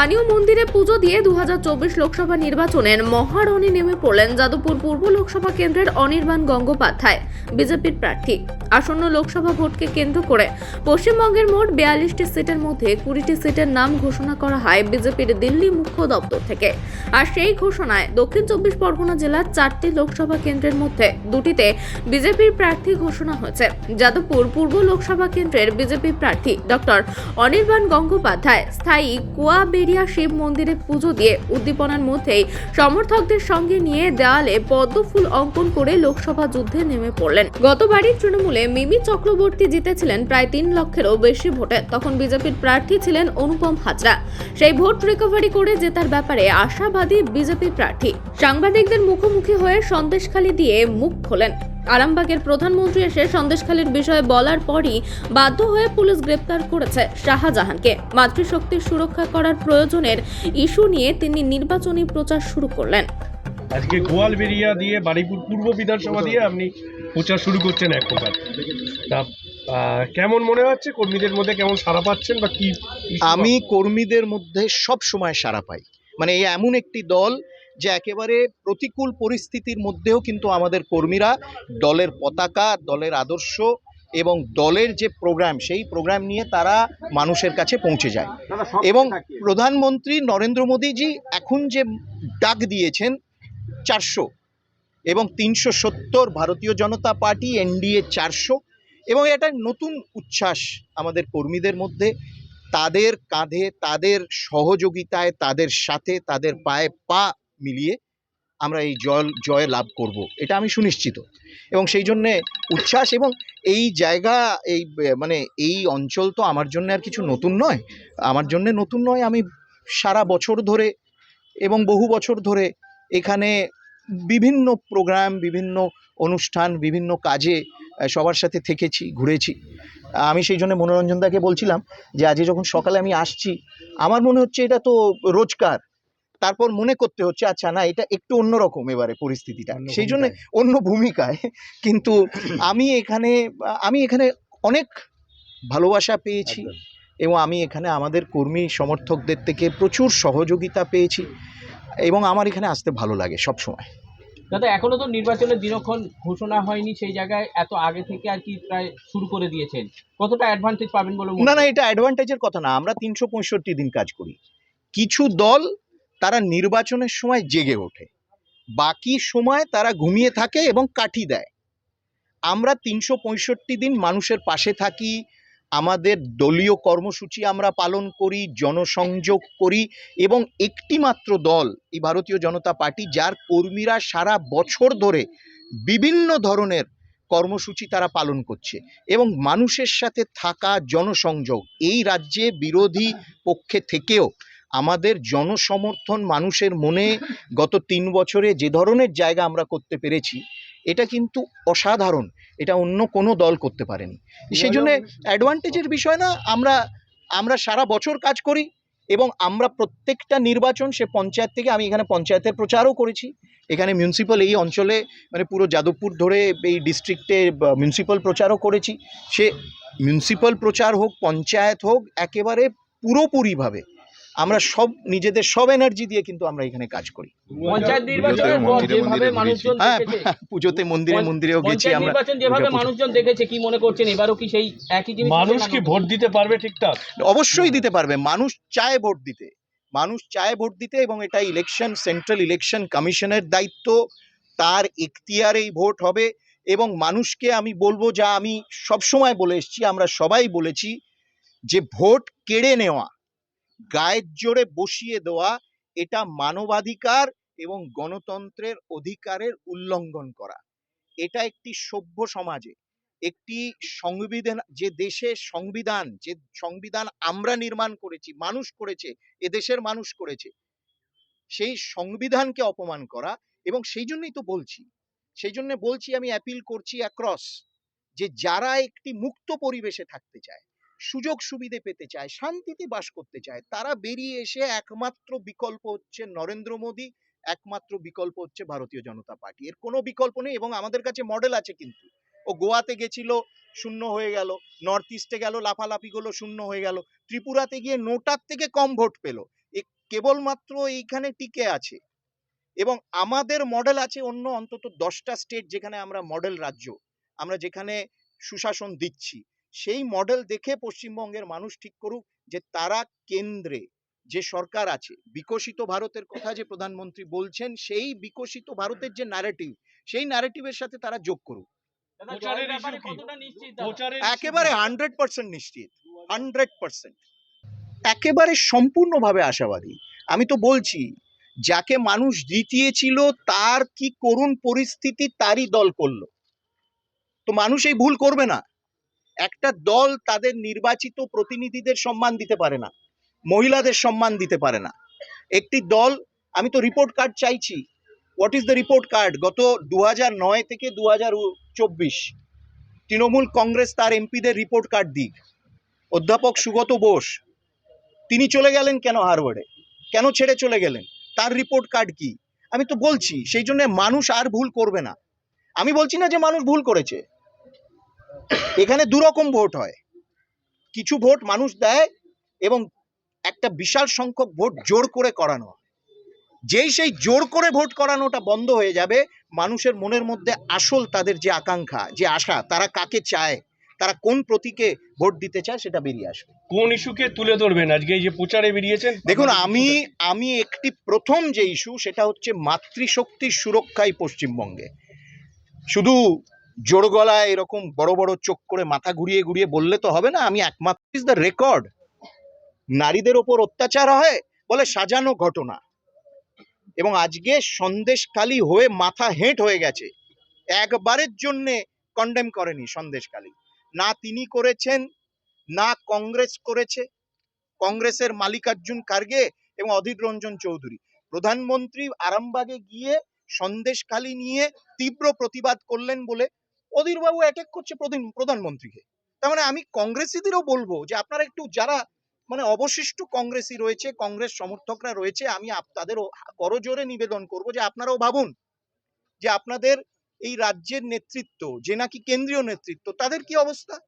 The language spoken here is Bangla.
স্থানীয় মন্দিরে পুজো দিয়ে দু লোকসভা নির্বাচনের মহারণে নেমে পড়লেন যাদবপুর পূর্ব লোকসভা কেন্দ্রের অনির্বাণ গঙ্গোপাধ্যায়, বিজেপির প্রার্থী। আসন্ন লোকসভা ভোটকে কেন্দ্র করে পশ্চিমবঙ্গের মোট বিয়াল্লিশটি সিটের মধ্যে কুড়িটি সিটের নাম ঘোষণা করা হয় বিজেপির দিল্লি মুখ্য দপ্তর থেকে। আর সেই ঘোষণায় দক্ষিণ চব্বিশ পরগনা জেলার চারটি লোকসভা কেন্দ্রের মধ্যে দুটিতে বিজেপির প্রার্থী ঘোষণা হয়েছে। যাদবপুর পূর্ব লোকসভা কেন্দ্রের বিজেপি প্রার্থী ডক্টর অনির্বাণ গঙ্গোপাধ্যায়, স্থায়ী কুয়াবেরিয়া শিব মন্দিরে পুজো দিয়ে উদ্দীপনার মধ্যেই সমর্থকদের সঙ্গে নিয়ে দেওয়ালে পদ্ম ফুল অঙ্কন করে লোকসভা যুদ্ধে নেমে পড়লেন। গতবারই তৃণমূলে মিমি চক্রবর্তী জিতেছিলেন প্রায় তিন লক্ষেরও বেশি ভোটে। তখন বিজেপির প্রার্থী ছিলেন অনুপম হাজরা। সেই ভোট রিকভারি করে জেতার ব্যাপারে আশাবাদী বিজেপি প্রার্থী। সাংবাদিকদের মুখোমুখি হয়ে সন্দেশখালি দিয়ে মুখ খোলেন। আরামবাগের প্রধানমন্ত্রী এসে সন্দেশখালীর বিষয়ে বলার পরই বাধ্য হয়ে পুলিশ গ্রেপ্তার করেছে শাহজাহানকে। মাতৃশক্তির সুরক্ষা করার প্রয়োজনের ইস্যু নিয়ে তিনি নির্বাচনী প্রচার শুরু করলেন। আজকে গোয়ালবেরিয়া দিয়ে বারুইপুর পূর্ব বিধানসভা দিয়ে আপনি প্রচার শুরু করছেন এক প্রকার। তা আহ, কেমন মনে হচ্ছে? কর্মীদের মধ্যে কেমন সাড়া পাচ্ছেন বা কি আমি কর্মীদের মধ্যে সব সময় সাড়া পাই। মানে এই এমন একটি দল যে একেবারে প্রতিকূল পরিস্থিতির মধ্যেও কিন্তু আমাদের কর্মীরা দলের পতাকা দলের আদর্শ এবং দলের যে প্রোগ্রাম সেই প্রোগ্রাম নিয়ে তারা মানুষের কাছে পৌঁছে যায়। এবং প্রধানমন্ত্রী নরেন্দ্র মোদীজি এখন যে ডাক দিয়েছেন চারশো এবং তিনশো সত্তর ভারতীয় জনতা পার্টি এনডিএ চারশো এবং এটা নতুন উচ্ছ্বাস আমাদের কর্মীদের মধ্যে। তাদের কাঁধে তাদের সহযোগিতায় তাদের সাথে তাদের পায়ে পা মিলিয়ে আমরা এই জল জয় লাভ করব। এটা আমি সুনিশ্চিত। এবং সেই জন্যে উচ্ছ্বাস এবং এই জায়গা, এই মানে এই অঞ্চল তো আমার জন্য আর কিছু নতুন নয়। আমার জন্য নতুন নয়, আমি সারা বছর ধরে এবং বহু বছর ধরে এখানে বিভিন্ন প্রোগ্রাম বিভিন্ন অনুষ্ঠান, বিভিন্ন কাজে সবার সাথে থেকেছি, ঘুরেছি। আমি সেই জন্য মনোরঞ্জনদাকে বলছিলাম যে, আজকে যখন সকালে আমি আসছি, আমার মনে হচ্ছে এটা তো রোজকার। তারপর মনে করতে হচ্ছে আচ্ছা না এটা একটু অন্যরকম এবারে পরিস্থিতিটা। সেই জন্য অন্য ভূমিকায়। কিন্তু আমি এখানে আমি এখানে অনেক ভালোবাসা পেয়েছি এবং আমি এখানে আমাদের কর্মী সমর্থকদের থেকে প্রচুর সহযোগিতা পেয়েছি এবং আমার এখানে আসতে ভালো লাগে সব সময়। দাদা এখনও তো নির্বাচনের দিনক্ষণ ঘোষণা হয়নি সেই জায়গায় এত আগে থেকে আর কি প্রায় শুরু করে দিয়েছেন। কতটা অ্যাডভান্টেজ পাবেন বলে মনে না না এটা অ্যাডভান্টেজের কথা না আমরা তিনশো পঁয়ষট্টি দিন কাজ করি। কিছু দল তারা নির্বাচনের সময় জেগে ওঠে। বাকি সময় তারা ঘুমিয়ে থাকে এবং কাঠি দেয়। আমরা তিনশো পঁয়ষট্টি দিন মানুষের পাশে থাকি, আমাদের দলীয় কর্মসূচি আমরা পালন করি, জনসংযোগ করি এবং একটি মাত্র দল, এই ভারতীয় জনতা পার্টি, যার কর্মীরা সারা বছর ধরে বিভিন্ন ধরনের কর্মসূচি তারা পালন করছে এবং মানুষের সাথে থাকা জনসংযোগ, এই রাজ্যে বিরোধী পক্ষে থেকেও আমাদের জনসমর্থন মানুষের মনে গত তিন বছরে যে ধরনের জায়গা আমরা করতে পেরেছি এটা কিন্তু অসাধারণ। এটা অন্য কোনো দল করতে পারেনি। সেই জন্য অ্যাডভান্টেজের বিষয় না আমরা আমরা সারা বছর কাজ করি এবং আমরা প্রত্যেকটা নির্বাচন সে পঞ্চায়েত থেকে আমি এখানে পঞ্চায়েতের প্রচারও করেছি। এখানে মিউনিসিপ্যাল এই অঞ্চলে মানে পুরো যাদবপুর ধরে এই ডিস্ট্রিক্টে মিউনিসিপ্যাল প্রচারও করেছি। সে মিউনিসিপ্যাল প্রচার হোক পঞ্চায়েত হোক একেবারে পুরোপুরিভাবে আমরা সব নিজেদের সব এনার্জি দিয়ে কিন্তু আমরা এখানে কাজ করি। হ্যাঁ পুজোতে মন্দিরে মন্দিরেও গেছি আমরা নির্বাচন যেভাবে দুর্গাপুজো। মানুষজন দেখেছে কি মনে করছেন? এবারও কি সেই একই জিনিস মানুষ কি ভোট দিতে পারবে ঠিকঠাক অবশ্যই দিতে পারবে। মানুষ চায় ভোট দিতে। মানুষ চায় ভোট দিতে এবং এটা ইলেকশন সেন্ট্রাল ইলেকশন কমিশনের দায়িত্ব। তার এখতিয়ারেই ভোট হবে এবং মানুষকে আমি বলব যা আমি সবসময় বলে এসেছি আমরা সবাই বলেছি যে ভোট কেড়ে নেওয়া গায়ের জোরে বসিয়ে দেওয়া, এটা মানবাধিকার এবং গণতন্ত্রের অধিকারের উল্লঙ্ঘন করা। এটা একটি সভ্য সমাজে, একটি সংবিধান, যে দেশের সংবিধান, যে সংবিধান আমরা নির্মাণ করেছি, মানুষ করেছে এ দেশের মানুষ করেছে, সেই সংবিধানকে অপমান করা এবং সেই জন্যই তো বলছি, সেই জন্য বলছি আমি অ্যাপিল করছি অ্যাক্রস যে যারা একটি মুক্ত পরিবেশে থাকতে চায় সুযোগ সুবিধে পেতে চায়, শান্তিতে বাস করতে চায়, তারা বেরিয়ে এসে একমাত্র বিকল্প হচ্ছে নরেন্দ্র মোদী, একমাত্র বিকল্প হচ্ছে ভারতীয় জনতা পার্টি। এর কোনো বিকল্প নেই এবং আমাদের কাছে মডেল আছে কিন্তু। ও গোয়াতে গেছিল, শূন্য হয়ে গেল নর্থ ইস্টে গেল, লাফালাফি গুলো শূন্য হয়ে গেল, ত্রিপুরাতে গিয়ে নোটার থেকে কম ভোট পেল। কেবলমাত্র এইখানে টিকে আছে। এবং আমাদের মডেল আছে অন্য অন্তত দশটা স্টেট যেখানে আমরা মডেল রাজ্য, আমরা যেখানে সুশাসন দিচ্ছি। সেই মডেল দেখে পশ্চিমবঙ্গের মানুষ ঠিক করুক যে তারা কেন্দ্রে যে সরকার আছে বিকশিত ভারতের কথা যে প্রধানমন্ত্রী বলছেন সেই বিকশিত ভারতের যে ন্যারেটিভ সেই ন্যারেটিভের সাথে তারা যোগ করুক। একেবারে হান্ড্রেড পার্সেন্ট নিশ্চিত হান্ড্রেড পার্সেন্ট একেবারে সম্পূর্ণভাবে আশাবাদী। আমি তো বলছি যাকে মানুষ জিতিয়েছিল তার কি করুণ পরিস্থিতি তারই দল করল। তো মানুষ এই ভুল করবে না। একটা দল তাদের নির্বাচিত প্রতিনিধিদের সম্মান দিতে পারে না, মহিলাদের সম্মান দিতে পারে না। একটি দল, আমি তো রিপোর্ট কার্ড চাইছি। What is the report card গত দু নয় থেকে দু চব্বিশ। তৃণমূল কংগ্রেস তার এমপিদের রিপোর্ট কার্ড দিক। অধ্যাপক সুগত বোস, তিনি চলে গেলেন কেন হারওয়ার্ডে? কেন ছেড়ে চলে গেলেন? তার রিপোর্ট কার্ড কি? আমি তো বলছি, সেই জন্য মানুষ আর ভুল করবে না। আমি বলছি না যে মানুষ ভুল করেছে। এখানে দুরকম ভোট হয়। কিছু ভোট মানুষ দেয় এবং একটা বিশাল সংখ্যক ভোট জোর করে করানো। যেই সেই জোর করে ভোট করানোটা বন্ধ হয়ে যাবে মানুষের মনের মধ্যে আসল তাদের যে আকাঙ্ক্ষা যে আশা তারা কাকে চায় তারা কোন প্রতীকে ভোট দিতে চায় সেটা বেরিয়ে আসবে। কোন ইস্যুকে তুলে ধরবেন? আজকে এই যে প্রচারে বেরিয়েছেন দেখুন আমি আমি একটি প্রথম যে ইস্যু সেটা হচ্ছে মাতৃশক্তির সুরক্ষাই পশ্চিমবঙ্গে। শুধু জোর গলায় এরকম বড় বড় চোখ করে মাথা ঘুরিয়ে ঘুরিয়ে বললে তো হবে না, আমি একমাত্র ইজ দ্য রেকর্ড নারীদের ওপর অত্যাচার হয় বলে সাজানো ঘটনা। এবং আজকে সন্দেশখালি হয়ে মাথা হেঁট হয়ে গেছে। একবারের জন্যে কন্ডেম করেনি সন্দেশখালি। না তিনি করেছেন, না কংগ্রেস করেছে। কংগ্রেসের মালিকার্জুন খার্গে এবং অধীর রঞ্জন চৌধুরী। প্রধানমন্ত্রী আরামবাগে গিয়ে সন্দেশখালি নিয়ে তীব্র প্রতিবাদ করলেন বলে অধীরবাবু এক করছে প্রধান- প্রধানমন্ত্রীকে। তার মানে আমি কংগ্রেসীদেরও বলব যে আপনারা একটু যারা মানে অবশিষ্ট কংগ্রেসি রয়েছে, কংগ্রেস সমর্থকরা রয়েছে, আমি তাদেরও করজোরে নিবেদন করব যে আপনারাও ভাবুন যে আপনাদের এই রাজ্যের নেতৃত্ব, যে নাকি কেন্দ্রীয় নেতৃত্ব, তাদের কি অবস্থা?